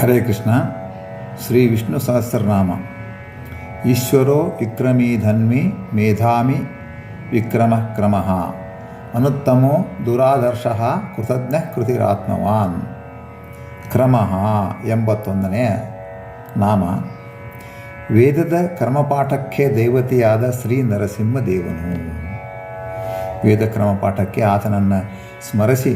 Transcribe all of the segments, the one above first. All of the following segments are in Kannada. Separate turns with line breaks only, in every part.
ಹರೇ ಕೃಷ್ಣ, ಶ್ರೀ ವಿಷ್ಣು ಸಹಸ್ರನಾಮ. ಈಶ್ವರೋ ವಿಕ್ರಮೀ ಧನ್ವಿ ಮೇಧಾಮಿ ವಿಕ್ರಮ ಕ್ರಮ ಅನುತ್ತಮೋ ದುರಾದರ್ಶ ಕೃತಜ್ಞ ಕೃತಿರಾತ್ಮವಾನ್. ಕ್ರಮ ಎಂಬತ್ತೊಂದನೇ ನಾಮ. ವೇದದ ಕರ್ಮಪಾಠಕ್ಕೆ ದೇವತೆಯಾದ ಶ್ರೀ ನರಸಿಂಹದೇವನು. ವೇದ ಕ್ರಮಪಾಠಕ್ಕೆ ಆತನನ್ನು ಸ್ಮರಿಸಿ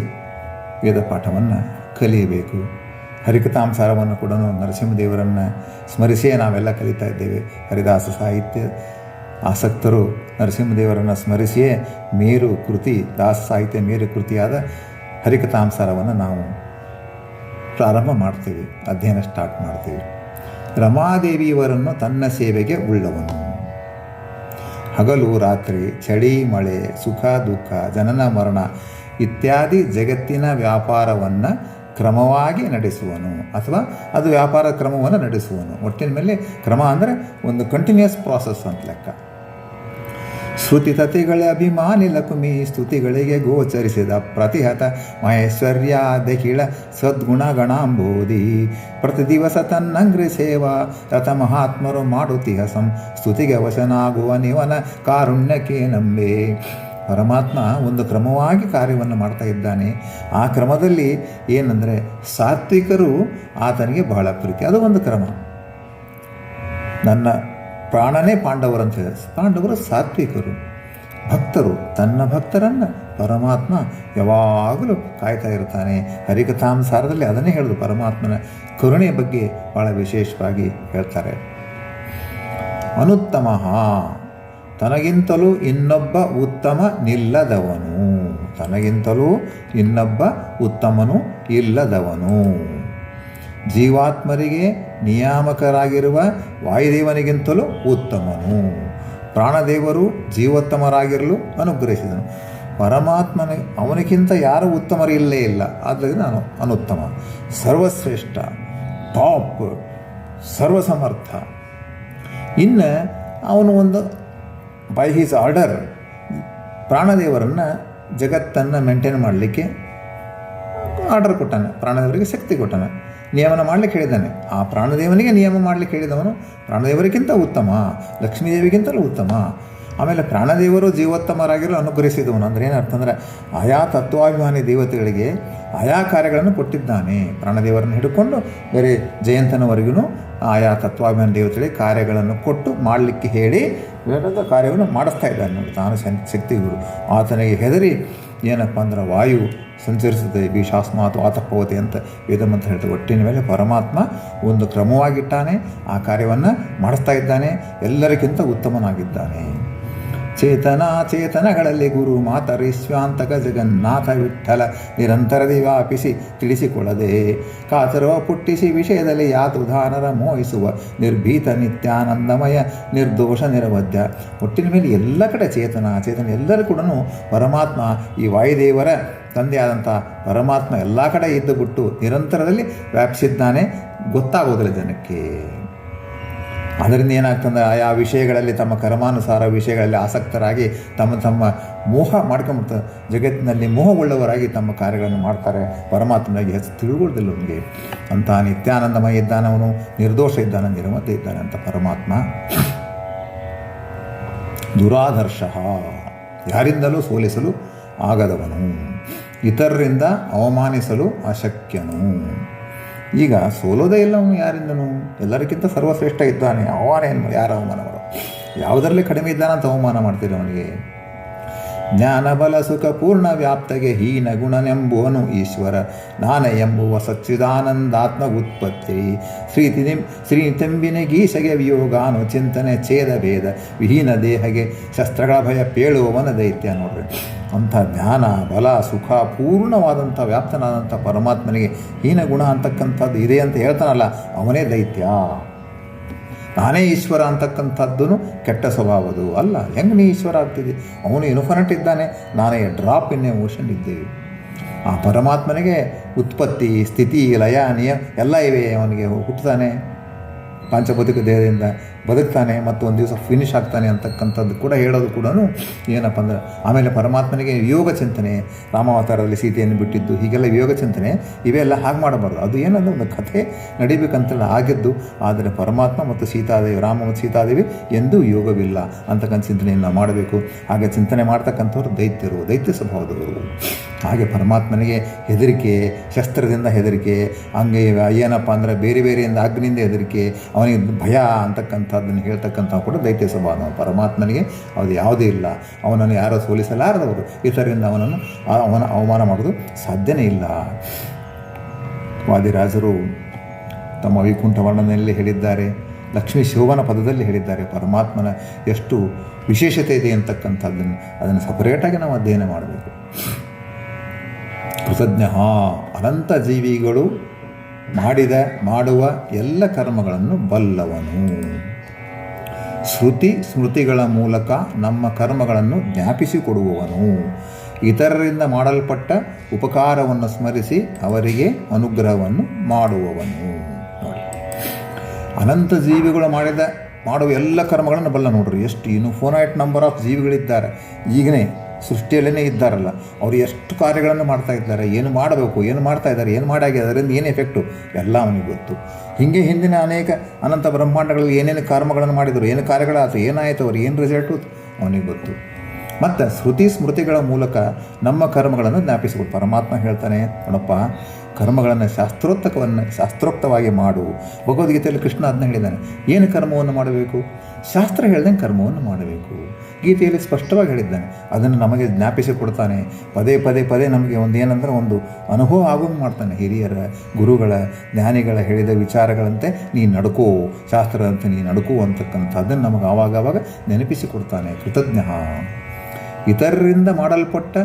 ವೇದ ಪಾಠವನ್ನು ಕಲಿಯಬೇಕು. ಹರಿಕಥಾಂಸಾರವನ್ನು ಕೂಡ ನರಸಿಂಹದೇವರನ್ನು ಸ್ಮರಿಸಿಯೇ ನಾವೆಲ್ಲ ಕಲಿತಾ ಇದ್ದೇವೆ. ಹರಿದಾಸ ಸಾಹಿತ್ಯ ಆಸಕ್ತರು ನರಸಿಂಹದೇವರನ್ನು ಸ್ಮರಿಸಿಯೇ ಮೇರು ಕೃತಿ, ದಾಸ ಸಾಹಿತ್ಯ ಮೇರು ಕೃತಿಯಾದ ಹರಿಕಥಾಂಸಾರವನ್ನು ನಾವು ಪ್ರಾರಂಭ ಮಾಡ್ತೀವಿ, ಅಧ್ಯಯನ ಸ್ಟಾರ್ಟ್ ಮಾಡ್ತೀವಿ. ರಮಾದೇವಿಯವರನ್ನು ತನ್ನ ಸೇವೆಗೆ ಉಳ್ಳವನು. ಹಗಲು, ರಾತ್ರಿ, ಚಳಿ, ಮಳೆ, ಸುಖ, ದುಃಖ, ಜನನ, ಮರಣ ಇತ್ಯಾದಿ ಜಗತ್ತಿನ ವ್ಯಾಪಾರವನ್ನು ಕ್ರಮವಾಗಿ ನಡೆಸುವನು, ಅಥವಾ ಅದು ವ್ಯಾಪಾರ ಕ್ರಮವನ್ನು ನಡೆಸುವನು. ಒಟ್ಟಿನ ಮೇಲೆ ಕ್ರಮ ಅಂದರೆ ಒಂದು ಕಂಟಿನ್ಯೂಸ್ ಪ್ರಾಸೆಸ್ ಅಂತ ಲೆಕ್ಕ. ಶ್ರುತಿ ತತಿಗಳ ಅಭಿಮಾನಿ ಲಕುಮಿ ಸ್ತುತಿಗಳಿಗೆ ಗೋಚರಿಸಿದ ಪ್ರತಿಹತ ಮಹೇಶ್ವರ್ಯ ದಖಿಳ ಸದ್ಗುಣಗಣಾಂಬೋಧಿ ಪ್ರತಿ ದಿವಸ ತನ್ನಂಗ್ರಿ ಸೇವಾ ರಥ ಮಹಾತ್ಮರು ಮಾಡುತ್ತಿಹ ಸಂ ಸ್ತುತಿಗೆ ವಶನಾಗುವ ನಿವನ ಕಾರುಣ್ಯಕ್ಕೆ ನಂಬೆ. ಪರಮಾತ್ಮ ಒಂದು ಕ್ರಮವಾಗಿ ಕಾರ್ಯವನ್ನು ಮಾಡ್ತಾ ಇದ್ದಾನೆ. ಆ ಕ್ರಮದಲ್ಲಿ ಏನಂದರೆ ಸಾತ್ವಿಕರು ಆತನಿಗೆ ಬಹಳ ಪ್ರೀತಿ. ಅದು ಒಂದು ಕ್ರಮ. ನನ್ನ ಪ್ರಾಣನೇ ಪಾಂಡವರಂತ ಪಾಂಡವರು ಸಾತ್ವಿಕರು. ಭಕ್ತರು, ತನ್ನ ಭಕ್ತರನ್ನು ಪರಮಾತ್ಮ ಯಾವಾಗಲೂ ಕಾಯ್ತಾ ಇರ್ತಾನೆ ಹರಿಕಥಾಂಸಾರದಲ್ಲಿ ಅದನ್ನೇ ಹೇಳೋದು ಪರಮಾತ್ಮನ ಕರುಣೆಯ ಬಗ್ಗೆ ಭಾಳ ವಿಶೇಷವಾಗಿ ಹೇಳ್ತಾರೆ. ಅನುತ್ತಮ. ತನಗಿಂತಲೂ ಇನ್ನೊಬ್ಬ ಉತ್ತಮ ನಿಲ್ಲದವನು. ತನಗಿಂತಲೂ ಇನ್ನೊಬ್ಬ ಉತ್ತಮನು ಇಲ್ಲದವನು. ಜೀವಾತ್ಮರಿಗೆ ನಿಯಾಮಕರಾಗಿರುವ ವಾಯುದೇವನಿಗಿಂತಲೂ ಉತ್ತಮನು. ಪ್ರಾಣದೇವರು ಜೀವೋತ್ತಮರಾಗಿರಲು ಅನುಗ್ರಹಿಸಿದನು. ಪರಮಾತ್ಮನ ಅವನಿಗಿಂತ ಯಾರು ಉತ್ತಮರು ಇಲ್ಲೇ ಇಲ್ಲ. ಆದ್ದರಿಂದ ನಾನು ಅನುತ್ತಮ, ಸರ್ವಶ್ರೇಷ್ಠ, ಟಾಪ್, ಸರ್ವಸಮರ್ಥ. ಇನ್ನು ಅವನು ಒಂದು ಬೈ ಹೀಸ್ ಆರ್ಡರ್ ಪ್ರಾಣದೇವರನ್ನು ಜಗತ್ತನ್ನು ಮೇಂಟೈನ್ ಮಾಡಲಿಕ್ಕೆ ಆರ್ಡರ್ ಕೊಟ್ಟಾನೆ. ಪ್ರಾಣದೇವರಿಗೆ ಶಕ್ತಿ ಕೊಟ್ಟಾನೆ. ನಿಯಮನ ಮಾಡಲಿಕ್ಕೆ ಹೇಳಿದ್ದಾನೆ. ಆ ಪ್ರಾಣದೇವನಿಗೆ ನಿಯಮ ಮಾಡಲಿಕ್ಕೆ ಹೇಳಿದವನು ಪ್ರಾಣದೇವರಿಗಿಂತ ಉತ್ತಮ, ಲಕ್ಷ್ಮೀದೇವಿಗಿಂತಲೂ ಉತ್ತಮ. ಆಮೇಲೆ ಪ್ರಾಣದೇವರು ಜೀವೋತ್ತಮರಾಗಿರಲು ಅನುಗ್ರಹಿಸಿದವನು. ಅಂದರೆ ಏನರ್ಥ ಅಂದರೆ ಆಯಾ ತತ್ವಾಭಿಮಾನಿ ದೇವತೆಗಳಿಗೆ ಆಯಾ ಕಾರ್ಯಗಳನ್ನು ಕೊಟ್ಟಿದ್ದಾನೆ. ಪ್ರಾಣದೇವರನ್ನು ಹಿಡ್ಕೊಂಡು ಬೇರೆ ಜಯಂತನವರೆಗೂ ಆಯಾ ತತ್ವಾಭಿಮಾನಿ ದೇವತೆಗಳಿಗೆ ಕಾರ್ಯಗಳನ್ನು ಕೊಟ್ಟು ಮಾಡಲಿಕ್ಕೆ ಹೇಳಿ ವಿವಿಧ ಕಾರ್ಯವನ್ನು ಮಾಡಿಸ್ತಾ ಇದ್ದಾನೆ. ನೋಡಿ ತಾನು ಶಕ್ತಿಗುರು ಆತನಿಗೆ ಹೆದರಿ ಏನಪ್ಪ ಅಂದ್ರೆ ವಾಯು ಸಂಚರಿಸುತ್ತದೆ, ಭೀಷಾಸ್ಮಾತ್ ವಾತಪವತೆ ಅಂತ ವೇದಮಂತ್ರ ಹೇಳ್ತಾರೆ ಒಟ್ಟಿನ ಮೇಲೆ ಪರಮಾತ್ಮ ಒಂದು ಕ್ರಮವಾಗಿಟ್ಟಾನೆ, ಆ ಕಾರ್ಯವನ್ನು ಮಾಡಿಸ್ತಾ ಇದ್ದಾನೆ, ಎಲ್ಲರಿಗಿಂತ ಉತ್ತಮನಾಗಿದ್ದಾನೆ. ಚೇತನ ಚೇತನಗಳಲ್ಲಿ ಗುರು ಮಾತರಿಶ್ವಾಂತಕ ಜಗನ್ನಾಥ ವಿಠಲ ನಿರಂತರದಿ ವ್ಯಾಪಿಸಿ ತಿಳಿಸಿಕೊಳ್ಳದೆ. ಕಾತರೋ ಪುಟ್ಟಿಸಿ ವಿಷಯದಲ್ಲಿ ಯಾತುಧಾನರ ಮೋಹಿಸುವ ನಿರ್ಭೀತ ನಿತ್ಯಾನಂದಮಯ ನಿರ್ದೋಷ ನಿರವಧ್ಯ. ಒಟ್ಟಿನ ಮೇಲೆ ಎಲ್ಲ ಕಡೆ ಚೇತನ ಚೇತನ ಎಲ್ಲರೂ ಕೂಡ ಪರಮಾತ್ಮ, ಈ ವಾಯುದೇವರ ತಂದೆಯಾದಂಥ ಪರಮಾತ್ಮ ಎಲ್ಲ ಕಡೆ ಇದ್ದುಬಿಟ್ಟು ನಿರಂತರದಲ್ಲಿ ವ್ಯಾಪಿಸಿದ್ದಾನೆ. ಗೊತ್ತಾಗೋದಿಲ್ಲ ಜನಕ್ಕೆ. ಅದರಿಂದ ಏನಾಗ್ತಂದ್ರೆ ಆಯಾ ವಿಷಯಗಳಲ್ಲಿ ತಮ್ಮ ಕರ್ಮಾನುಸಾರ ವಿಷಯಗಳಲ್ಲಿ ಆಸಕ್ತರಾಗಿ ತಮ್ಮ ತಮ್ಮ ಮೋಹ ಮಾಡ್ಕೊಂಬಿಡ್ತಾರೆ ಜಗತ್ತಿನಲ್ಲಿ ಮೋಹವುಳ್ಳವರಾಗಿ ತಮ್ಮ ಕಾರ್ಯಗಳನ್ನು ಮಾಡ್ತಾರೆ. ಪರಮಾತ್ಮನಿಗೆ ಹೆಚ್ಚು ತಿಳುಗೊಳ್ದಿಲ್ಲ ಅವನಿಗೆ. ಅಂತ ನಿತ್ಯಾನಂದಮಯ ಇದ್ದಾನವನು ನಿರ್ದೋಷ ಇದ್ದಾನೆ, ನಿರ್ಮತ ಇದ್ದಾನೆ ಅಂತ ಪರಮಾತ್ಮ. ದುರಾದರ್ಶ. ಯಾರಿಂದಲೂ ಸೋಲಿಸಲು ಆಗದವನು. ಇತರರಿಂದ ಅವಮಾನಿಸಲು ಅಶಕ್ಯನು. ಈಗ ಸೋಲೋದೇ ಇಲ್ಲ ಅವನು ಯಾರಿಂದನು. ಎಲ್ಲರಿಗಿಂತ ಸರ್ವಶ್ರೇಷ್ಠ ಇದ್ದಾನೆ. ಅವನೇನು ಯಾರು ಅವಮಾನ ಮಾಡೋ. ಯಾವುದರಲ್ಲಿ ಕಡಿಮೆ ಇದ್ದಾನಂತ ಅವಮಾನ ಮಾಡ್ತೀರಿ ಅವನಿಗೆ. ಜ್ಞಾನಬಲ ಸುಖ ಪೂರ್ಣ ವ್ಯಾಪ್ತಗೆ ಹೀನ ಗುಣನೆಂಬುವನು ಈಶ್ವರ. ನಾನ ಎಂಬುವ ಸಚ್ಚಿದಾನಂದಾತ್ಮ ಉತ್ಪತ್ತಿ. ಶ್ರೀ ತಿಂ ಶ್ರೀ ತೆಂಬಿನ ಗೀಸೆಗೆ ವಿಯೋಗಾನು ಚಿಂತನೆ ಛೇದ ಭೇದ. ವಿಹೀನ ದೇಹಗೆ ಶಸ್ತ್ರಗಳ ಭಯ ಪೇಳುವವನ ದೈತ್ಯ ನೋಡ್ರಿ. ಅಂಥ ಜ್ಞಾನ, ಬಲ, ಸುಖ ಪೂರ್ಣವಾದಂಥ ವ್ಯಾಪ್ತನಾದಂಥ ಪರಮಾತ್ಮನಿಗೆ ಹೀನ ಗುಣ ಅಂತಕ್ಕಂಥದ್ದು ಇದೆ ಅಂತ ಹೇಳ್ತಾನಲ್ಲ, ಅವನೇ ದೈತ್ಯ. ನಾನೇ ಈಶ್ವರ ಅಂತಕ್ಕಂಥದ್ದು ಕೆಟ್ಟ ಸ್ವಭಾವದು. ಅಲ್ಲ, ಹೆಂಗೆ ನೀ ಈಶ್ವರ ಆಗ್ತಿದೆ ಅವನು ಇನ್ಫಿನಿಟ್ ಇದ್ದಾನೆ ನಾನೇ ಡ್ರಾಪ್ ಇನ್ ಎಮೋಷನ್ ಇದ್ದೇವೆ ಆ ಪರಮಾತ್ಮನಿಗೆ ಉತ್ಪತ್ತಿ, ಸ್ಥಿತಿ, ಲಯ, ನಿಯಮ ಎಲ್ಲ ಇವೆ. ಅವನಿಗೆ ಹುಟ್ಟುತ್ತಾನೆ. ಪಂಚಭೌತಿಕ ದೇಹದಿಂದ ಬದುಕ್ತಾನೆ ಮತ್ತು ಒಂದು ದಿವಸ ಫಿನಿಶ್ ಆಗ್ತಾನೆ ಅಂತಕ್ಕಂಥದ್ದು ಕೂಡ ಹೇಳೋದು ಕೂಡ ಏನಪ್ಪ ಅಂದ್ರೆ, ಆಮೇಲೆ ಪರಮಾತ್ಮನಿಗೆ ಯೋಗ ಚಿಂತನೆ, ರಾಮಾವತಾರದಲ್ಲಿ ಸೀತೆಯನ್ನು ಬಿಟ್ಟಿದ್ದು, ಹೀಗೆಲ್ಲ ಯೋಗ ಚಿಂತನೆ, ಇವೆಲ್ಲ ಹಾಗೆ ಮಾಡಬಾರ್ದು. ಅದು ಏನಂದ್ರೆ ಒಂದು ಕಥೆ ನಡಿಬೇಕಂತೆಲ್ಲ ಆಗಿದ್ದು, ಆದರೆ ಪರಮಾತ್ಮ ಮತ್ತು ಸೀತಾದೇವಿ, ರಾಮ ಮತ್ತು ಸೀತಾದೇವಿ ಎಂದೂ ಯೋಗವಿಲ್ಲ ಅಂತಕ್ಕಂಥ ಚಿಂತನೆಯನ್ನು ಮಾಡಬೇಕು. ಹಾಗೆ ಚಿಂತನೆ ಮಾಡ್ತಕ್ಕಂಥವ್ರು ದೈತ್ಯರು, ದೈತ್ಯ ಸ್ವಭಾವದವರು. ಹಾಗೆ ಪರಮಾತ್ಮನಿಗೆ ಹೆದರಿಕೆ, ಶಸ್ತ್ರದಿಂದ ಹೆದರಿಕೆ, ಹಂಗೆ ಏನಪ್ಪ ಅಂದರೆ ಬೇರೆ ಬೇರೆಯಿಂದ ಅಗ್ನಿಯಿಂದ ಹೆದರಿಕೆ, ಅವನಿಗೆ ಭಯ ಅಂತಕ್ಕಂಥದ್ದನ್ನು ಹೇಳ್ತಕ್ಕಂಥ ಕೂಡ ದೈತ್ಯ ಸ್ವಭಾವ ಪರಮಾತ್ಮನಿಗೆ ಅದು ಯಾವುದೇ ಇಲ್ಲ. ಅವನನ್ನು ಯಾರೋ ಸೋಲಿಸಲಾರದವರು. ಇತರರಿಂದ ಅವನನ್ನು ಅವನ ಅವಮಾನ ಮಾಡೋದು ಸಾಧ್ಯನೇ ಇಲ್ಲ. ವಾದಿರಾಜರು ತಮ್ಮ ವೈಕುಂಠ ವರ್ಣನೆಯಲ್ಲಿ ಹೇಳಿದ್ದಾರೆ. ಲಕ್ಷ್ಮೀ ಶಿವನ ಪದದಲ್ಲಿ ಹೇಳಿದ್ದಾರೆ. ಪರಮಾತ್ಮನ ಎಷ್ಟು ವಿಶೇಷತೆ ಇದೆ ಅಂತಕ್ಕಂಥದ್ದನ್ನು ಅದನ್ನು ಸಪರೇಟಾಗಿ ನಾವು ಅಧ್ಯಯನ ಮಾಡಬೇಕು. ಕೃತಜ್ಞ ಅನಂತ ಜೀವಿಗಳು ಮಾಡಿದ, ಮಾಡುವ ಎಲ್ಲ ಕರ್ಮಗಳನ್ನು ಬಲ್ಲವನು. ಶ್ರುತಿ ಸ್ಮೃತಿಗಳ ಮೂಲಕ ನಮ್ಮ ಕರ್ಮಗಳನ್ನು ಜ್ಞಾಪಿಸಿಕೊಡುವವನು. ಇತರರಿಂದ ಮಾಡಲ್ಪಟ್ಟ ಉಪಕಾರವನ್ನು ಸ್ಮರಿಸಿ ಅವರಿಗೆ ಅನುಗ್ರಹವನ್ನು ಮಾಡುವವನು. ನೋಡಿ. ಅನಂತ ಜೀವಿಗಳು ಮಾಡಿದ, ಮಾಡುವ ಎಲ್ಲ ಕರ್ಮಗಳನ್ನು ಬಲ್ಲ ನೋಡ್ರಿ. ಎಷ್ಟು ಇನ್ನು ಫೋನೈಟ್ ನಂಬರ್ ಆಫ್ ಜೀವಿಗಳಿದ್ದಾರೆ. ಈಗನೇ ಸೃಷ್ಟಿಯಲ್ಲೇ ಇದ್ದಾರಲ್ಲ, ಅವರು ಎಷ್ಟು ಕಾರ್ಯಗಳನ್ನು ಮಾಡ್ತಾ ಇದ್ದಾರೆ, ಏನು ಮಾಡಬೇಕು, ಏನು ಮಾಡ್ತಾ ಇದ್ದಾರೆ, ಏನು ಮಾಡಾಗಿ ಅದರಿಂದ ಏನು ಎಫೆಕ್ಟು ಎಲ್ಲ ಅವನಿಗೆ ಗೊತ್ತು. ಹೀಗೆ ಹಿಂದಿನ ಅನೇಕ ಅನಂತ ಬ್ರಹ್ಮಾಂಡಗಳಲ್ಲಿ ಏನೇನು ಕರ್ಮಗಳನ್ನು ಮಾಡಿದರು, ಏನು ಕಾರ್ಯಗಳಾಯಿತು, ಏನಾಯಿತು ಅವ್ರು ಏನು ರಿಸಲ್ಟು ಅವನಿಗೆ ಗೊತ್ತು. ಮತ್ತು ಶ್ರುತಿ ಸ್ಮೃತಿಗಳ ಮೂಲಕ ನಮ್ಮ ಕರ್ಮಗಳನ್ನು ಜ್ಞಾಪಿಸಿಕೊಡು. ಪರಮಾತ್ಮ ಹೇಳ್ತಾನೆ, ನೋಡಪ್ಪ, ಕರ್ಮಗಳನ್ನು ಶಾಸ್ತ್ರೋಕ್ತಕವನ್ನು ಶಾಸ್ತ್ರೋಕ್ತವಾಗಿ ಮಾಡು. ಭಗವದ್ಗೀತೆಯಲ್ಲಿ ಕೃಷ್ಣ ಅದನ್ನ ಹೇಳಿದ್ದಾನೆ, ಏನು ಕರ್ಮವನ್ನು ಮಾಡಬೇಕು? ಶಾಸ್ತ್ರ ಹೇಳ್ದಂಗೆ ಕರ್ಮವನ್ನು ಮಾಡಬೇಕು. ಗೀತೆಯಲ್ಲಿ ಸ್ಪಷ್ಟವಾಗಿ ಹೇಳಿದ್ದಾನೆ, ಅದನ್ನು ನಮಗೆ ಜ್ಞಾಪಿಸಿ ಕೊಡ್ತಾನೆ. ಪದೇ ಪದೇ ಪದೇ ನಮಗೆ ಒಂದು ಏನಂದ್ರೆ ಒಂದು ಅನುಭವ ಆಗೋಂಗೆ ಮಾಡ್ತಾನೆ ಹಿರಿಯರ, ಗುರುಗಳ, ಜ್ಞಾನಿಗಳ ಹೇಳಿದ ವಿಚಾರಗಳಂತೆ ನೀ ನಡ್ಕೋ, ಶಾಸ್ತ್ರದಂತೆ ನೀ ನಡ್ಕೋ ಅಂತಕ್ಕಂಥದ್ದನ್ನು ನಮಗೆ ಆವಾಗವಾಗ ನೆನಪಿಸಿಕೊಡ್ತಾನೆ ನೆನಪಿಸಿ ಕೊಡ್ತಾನೆ ಕೃತಜ್ಞ. ಇತರರಿಂದ ಮಾಡಲ್ಪಟ್ಟ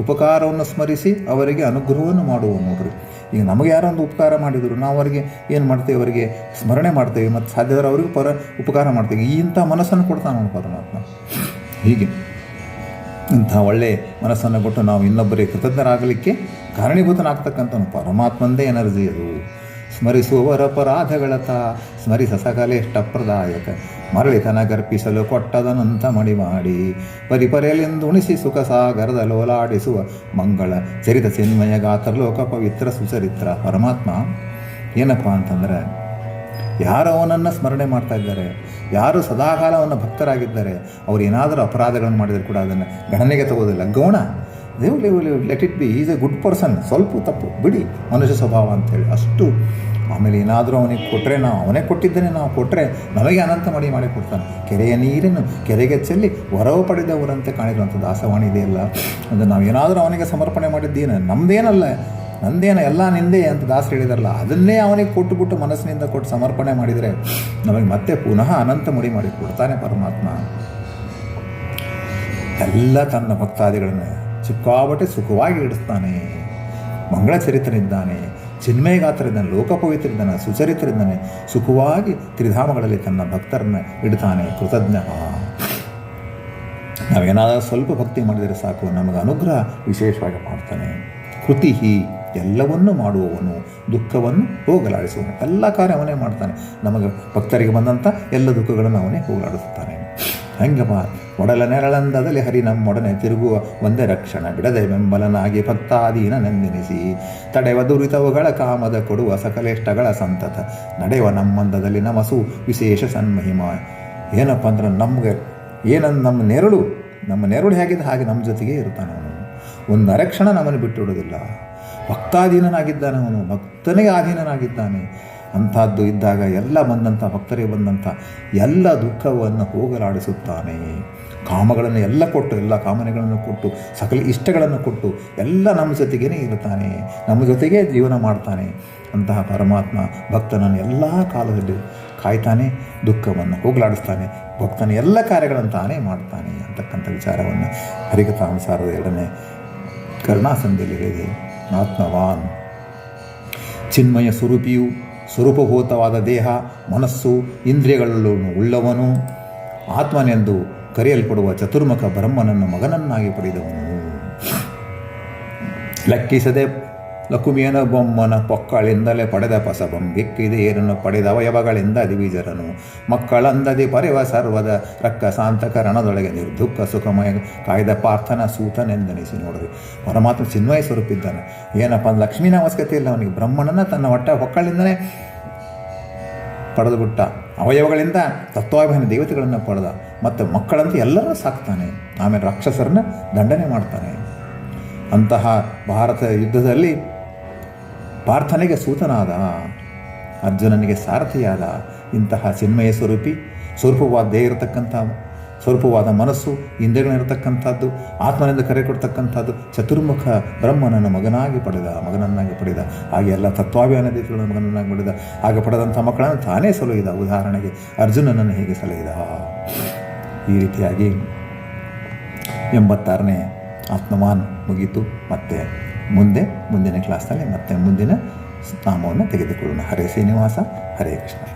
ಉಪಕಾರವನ್ನು ಸ್ಮರಿಸಿ ಅವರಿಗೆ ಅನುಗ್ರಹವನ್ನು ಮಾಡುವ ನೋಡ್ರಿ. ಈಗ ನಮಗೆ ಯಾರೊಂದು ಉಪಕಾರ ಮಾಡಿದರು ನಾವು ಅವರಿಗೆ ಏನು ಮಾಡ್ತೇವೆ? ಅವರಿಗೆ ಸ್ಮರಣೆ ಮಾಡ್ತೇವೆ ಮತ್ತು ಸಾಧ್ಯವಾದ್ರೆ ಅವರಿಗೂ ಪರ ಉಪಕಾರ ಮಾಡ್ತೇವೆ. ಈ ಇಂಥ ಮನಸ್ಸನ್ನು ಕೊಡ್ತಾನೆ ಪರಮಾತ್ಮ. ಹೀಗೆ ಇಂಥ ಒಳ್ಳೆಯ ಮನಸ್ಸನ್ನು ಕೊಟ್ಟು ನಾವು ಇನ್ನೊಬ್ಬರಿಗೆ ಕೃತಜ್ಞರಾಗಲಿಕ್ಕೆ ಕಾರಣೀಭೂತನಾಗ್ತಕ್ಕಂಥ ಪರಮಾತ್ಮಂದೇ ಎನರ್ಜಿ ಅದು. ಸ್ಮರಿಸುವವರ ಪರಾಧಗಳತ ಸ್ಮರಿಸ ಸಕಲೇಷ್ಟಪ್ರದಾಯಕ ಮರಳಿತನ ಗರ್ಪಿಸಲು ಕೊಟ್ಟದನಂತ ಮಡಿ ಮಾಡಿ, ಪರಿಪರೆಯಲೆಂದು ಉಣಿಸಿ ಸುಖ ಸಾಗರದ ಲೋಲಾಡಿಸುವ ಮಂಗಳ ಚರಿತ ಚಿನ್ಮಯ ಗಾತ್ರ ಲೋಕ ಪವಿತ್ರ ಸುಚರಿತ್ರ ಪರಮಾತ್ಮ. ಏನಪ್ಪ ಅಂತಂದರೆ, ಯಾರು ಅವನನ್ನು ಸ್ಮರಣೆ ಮಾಡ್ತಾ ಇದ್ದಾರೆ? ಯಾರು ಸದಾಕಾಲ ಅವನ ಭಕ್ತರಾಗಿದ್ದಾರೆ? ಅವ್ರು ಏನಾದರೂ ಅಪರಾಧಗಳನ್ನು ಮಾಡಿದರೆ ಕೂಡ ಅದನ್ನು ಗಣನೆಗೆ ತಗೋದಿಲ್ಲ. ಗೌಣ let it be is a good person ಸ್ವಲ್ಪ ತಪ್ಪು, ಬಿಡಿ, ಮನುಷ್ಯ ಸ್ವಭಾವ ಅಂತೇಳಿ. ಅಷ್ಟು ಆಮೇಲೆ ಏನಾದರೂ ಅವನಿಗೆ ಕೊಟ್ಟರೆ ನಾವು ಅವನೇ ಕೊಟ್ಟಿದ್ದೇನೆ, ನಾವು ಕೊಟ್ಟರೆ ನಮಗೆ ಅನಂತ ಮಾಡಿ ಮಾಡಿ ಕೊಡ್ತಾನೆ. ಕೆರೆಯ ನೀರನ್ನು ಕೆರೆಗೆ ಚೆಲ್ಲಿ ಹೊರವು ಪಡೆದವರಂತೆ ಕಾಣಿರುವಂಥ ದಾಸವಾಣಿ ಇದೆಯಲ್ಲ ಅಂದರೆ ನಾವು ಏನಾದರೂ ಅವನಿಗೆ ಸಮರ್ಪಣೆ ಮಾಡಿದ್ದೇನೆ ನಮ್ಮದೇನಲ್ಲ ನಂದೇನ ಎಲ್ಲ ನಿಂದೆ ಅಂತ ದಾಸರು ಹೇಳಿದಾರಲ್ಲ, ಅದನ್ನೇ ಅವನಿಗೆ ಕೊಟ್ಟುಬಿಟ್ಟು ಮನಸ್ಸಿನಿಂದ ಕೊಟ್ಟು ಸಮರ್ಪಣೆ ಮಾಡಿದರೆ ನಮಗೆ ಮತ್ತೆ ಪುನಃ ಅನಂತ ಮುಡಿ ಮಾಡಿ ಕೊಡ್ತಾನೆ ಪರಮಾತ್ಮ. ಎಲ್ಲ ತನ್ನ ಭಕ್ತಾದಿಗಳನ್ನು ಚಿಕ್ಕಾಬಟ್ಟೆ ಸುಖವಾಗಿ ಇಡಿಸ್ತಾನೆ ಮಂಗಳ ಚರಿತ್ರನಿದ್ದಾನೆ ಚಿನ್ಮಯ ಲೋಕಪವಿತ್ರದನ ಸುಚರಿತ್ರದನೆ ಸುಖವಾಗಿ ತ್ರಿಧಾಮಗಳಲ್ಲಿ ತನ್ನ ಭಕ್ತರನ್ನು ಇಡ್ತಾನೆ ಕೃತಜ್ಞ. ನಾವೇನಾದರೂ ಸ್ವಲ್ಪ ಭಕ್ತಿ ಮಾಡಿದರೆ ಸಾಕು, ನಮಗೆ ಅನುಗ್ರಹ ವಿಶೇಷವಾಗಿ ಮಾಡ್ತಾನೆ. ಕೃತಿ ಎಲ್ಲವನ್ನೂ ಮಾಡುವವನು, ದುಃಖವನ್ನು ಹೋಗಲಾಡಿಸುವನು, ಎಲ್ಲ ಕಾರ್ಯ ಅವನೇ ಮಾಡ್ತಾನೆ. ನಮಗೆ ಭಕ್ತರಿಗೆ ಬಂದಂಥ ಎಲ್ಲ ದುಃಖಗಳನ್ನು ಅವನೇ ಹೋಗಲಾಡಿಸುತ್ತಾನೆ. ಹೆಂಗಪ್ಪ ಒಡಲ ನೆರಳಂದದಲ್ಲಿ ಹರಿ ನಮ್ಮೊಡನೆ ತಿರುಗುವ. ಒಂದೇ ರಕ್ಷಣ ಬಿಡದೆ ಬೆಂಬಲನಾಗಿ ಭಕ್ತಾದೀನ ನೆಂದೆನಿಸಿ. ತಡೆವ ದುರಿತವುಗಳ ಕಾಮದ ಕೊಡುವ ಸಕಲೇಷ್ಟಗಳ ಸಂತತ. ನಡೆಯುವ ನಮ್ಮಂದದಲ್ಲಿ ನಮಸು ವಿಶೇಷ ಸನ್ಮಹಿಮ. ಏನಪ್ಪ ಅಂದ್ರೆ ನಮಗೆ ಏನಂದು ನಮ್ಮ ನೆರಳು. ನಮ್ಮ ನೆರಳು ಹೇಗಿದೆ ಹಾಗೆ ನಮ್ಮ ಜೊತೆಗೆ ಇರ್ತಾನೆ ಅವನು ಒಂದು ಅರಕ್ಷಣ ನಮ್ಮನ್ನು ಬಿಟ್ಟುಬಿಡೋದಿಲ್ಲ ಭಕ್ತಾಧೀನನಾಗಿದ್ದಾನೆ ಅವನು ಭಕ್ತನಿಗೆ ಅಧೀನನಾಗಿದ್ದಾನೆ ಅಂಥದ್ದು ಇದ್ದಾಗ ಎಲ್ಲ ಬಂದಂಥ, ಭಕ್ತರಿಗೆ ಬಂದಂಥ ಎಲ್ಲ ದುಃಖವನ್ನು ಹೋಗಲಾಡಿಸುತ್ತಾನೆ. ಕಾಮಗಳನ್ನು ಎಲ್ಲ ಕೊಟ್ಟು, ಎಲ್ಲ ಕಾಮನೆಗಳನ್ನು ಕೊಟ್ಟು, ಸಕಲ ಇಷ್ಟಗಳನ್ನು ಕೊಟ್ಟು ಎಲ್ಲ ನಮ್ಮ ಜೊತೆಗೇ ಇರುತ್ತಾನೆ. ನಮ್ಮ ಜೊತೆಗೇ ಜೀವನ ಮಾಡ್ತಾನೆ. ಅಂತಹ ಪರಮಾತ್ಮ ಭಕ್ತನನ್ನು ಎಲ್ಲ ಕಾಲದಲ್ಲಿ ಕಾಯ್ತಾನೆ, ದುಃಖವನ್ನು ಹೋಗಲಾಡಿಸ್ತಾನೆ. ಭಕ್ತನ ಎಲ್ಲ ಕಾರ್ಯಗಳನ್ನು ತಾನೇ ಮಾಡ್ತಾನೆ ಅಂತಕ್ಕಂಥ ವಿಚಾರವನ್ನು ಹರಿಕಥಾನುಸಾರದ ಎರಡನೇ ಕರುಣಾಸಂಧಿಯಲ್ಲಿ ಹೇಳಿದೆ. ಆತ್ಮವಾನ್. ಚಿನ್ಮಯ ಸ್ವರೂಪಿಯು ಸ್ವರೂಪಭೂತವಾದ ದೇಹ ಮನಸ್ಸು ಇಂದ್ರಿಯಗಳಲ್ಲೂ ಉಳ್ಳವನು. ಆತ್ಮನೆಂದು ಕರೆಯಲ್ಪಡುವ ಚತುರ್ಮುಖ ಬ್ರಹ್ಮನನ್ನು ಮಗನನ್ನಾಗಿ ಪಡೆದವನು. ಲೆಕ್ಕಿಸದೆ ಲಕುಮಿಯನ ಬೊಮ್ಮನ ಪೊಕ್ಕಳಿಂದಲೇ ಪಡೆದ ಪಸಬಂ ಬಿಕ್ಕಿದೇರನ್ನು ಪಡೆದ ಅವಯವಗಳಿಂದ ದಿವಿಜರನು. ಮಕ್ಕಳಂದದಿ ಪರಿವ ಸರ್ವದ ರಕ್ಕಸಾಂತಕ ರಣದೊಳಗೆ ನಿರ್ದುಃಖ ಸುಖಮಯ ಕಾಯ್ದ ಪಾರ್ಥನ ಸೂತನೆಂದೆನಿಸಿ ನೋಡ್ರಿ. ಪರಮಾತ್ಮ ಚಿನ್ಮಯ ಸ್ವರೂಪಿದ್ದಾನೆ. ಏನಪ್ಪ ಅಂದ್ರೆ ಲಕ್ಷ್ಮೀನ ಇಲ್ಲ ಅವನಿಗೆ. ಬ್ರಹ್ಮನನ್ನ ತನ್ನ ಒಟ್ಟ ಹೊಕ್ಕಳಿಂದನೇ ಪಡೆದುಬಿಟ್ಟ. ಅವಯವಗಳಿಂದ ತತ್ವಾಭಿಮಾನ ದೇವತೆಗಳನ್ನು ಪಡೆದ. ಮತ್ತು ಮಕ್ಕಳಂತ ಎಲ್ಲರೂ ಸಾಕ್ತಾನೆ. ಆಮೇಲೆ ರಾಕ್ಷಸರನ್ನ ದಂಡನೆ ಮಾಡ್ತಾನೆ. ಅಂತಹ ಭಾರತ ಯುದ್ಧದಲ್ಲಿ ಪಾರ್ಥನೆಗೆ ಸೂತನಾದ. ಅರ್ಜುನನಿಗೆ ಸಾರಥಿಯಾದ. ಇಂತಹ ಚಿನ್ಮಯ ಸ್ವರೂಪಿ, ಸ್ವರೂಪವಾದ್ದೇ ಇರತಕ್ಕಂಥ ಸ್ವರೂಪವಾದ ಮನಸ್ಸು, ಇಂದ್ರಿಯಗಳಿರತಕ್ಕಂಥದ್ದು, ಆತ್ಮನಿಂದ ಕರೆ ಕೊಡ್ತಕ್ಕಂಥದ್ದು, ಚತುರ್ಮುಖ ಬ್ರಹ್ಮನನ್ನು ಮಗನಾಗಿ ಪಡೆದ, ಮಗನನ್ನಾಗಿ ಪಡೆದ. ಹಾಗೆ ಎಲ್ಲ ತತ್ವಾಭಿಯಾನ ದೇವತೆಗಳನ್ನು ಮಗನನ್ನಾಗಿ ಪಡೆದ. ಹಾಗೆ ಪಡೆದಂಥ ಮಕ್ಕಳನ್ನು ತಾನೇ ಸಲಹಿದ. ಉದಾಹರಣೆಗೆ ಅರ್ಜುನನನ್ನು ಹೇಗೆ ಸಲಹಿದ? ಈ ರೀತಿಯಾಗಿ ಎಂಬತ್ತಾರನೇ ಆತ್ಮವಾನ್ ಮುಗೀತು. ಮತ್ತೆ ಮುಂದೆ ಮುಂದಿನ ಕ್ಲಾಸ್ನಲ್ಲಿ ಮತ್ತೆ ಮುಂದಿನ ನಾಮವನ್ನು ತೆಗೆದುಕೊಳ್ಳೋಣ. ಹರೇ ಶ್ರೀನಿವಾಸ ಹರೇ ಕೃಷ್ಣ.